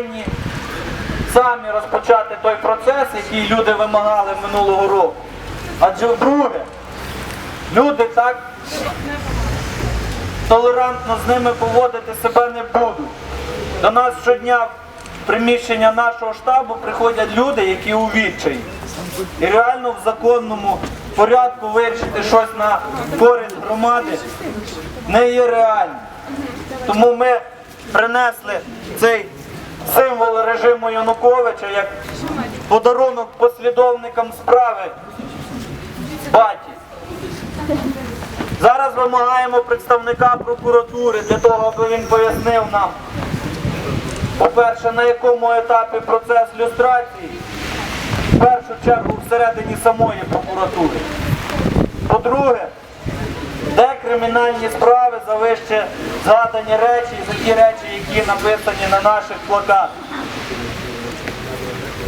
повинні самі розпочати той процес, який люди вимагали минулого року. Адже вдруге, люди так толерантно з ними поводити себе не будуть. До нас щодня в приміщення нашого штабу приходять люди, які у відчаї. І реально в законному порядку вирішити щось на користь громади не є реально. Тому ми принесли цей символ режиму Януковича як подарунок послідовникам справи баті. Зараз вимагаємо представника прокуратури для того, аби він пояснив нам, по-перше, на якому етапі процес люстрації, в першу чергу всередині самої прокуратури. По-друге, де кримінальні справи за вище згадані речі, за ті речі, які написані на наших плакатах.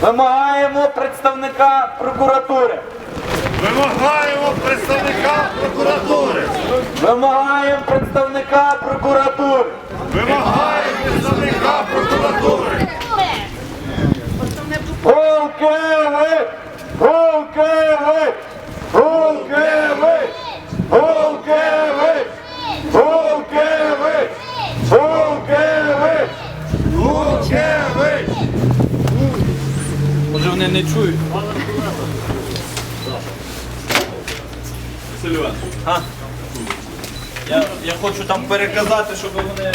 Вимагаємо представника прокуратури. Вимагаємо представника прокуратури! Вимагаємо представника прокуратури. Вимагаємо представника прокуратури! Гулкевич! Гулкевич! Вони не чують. Я, я хочу там переказати, щоб вони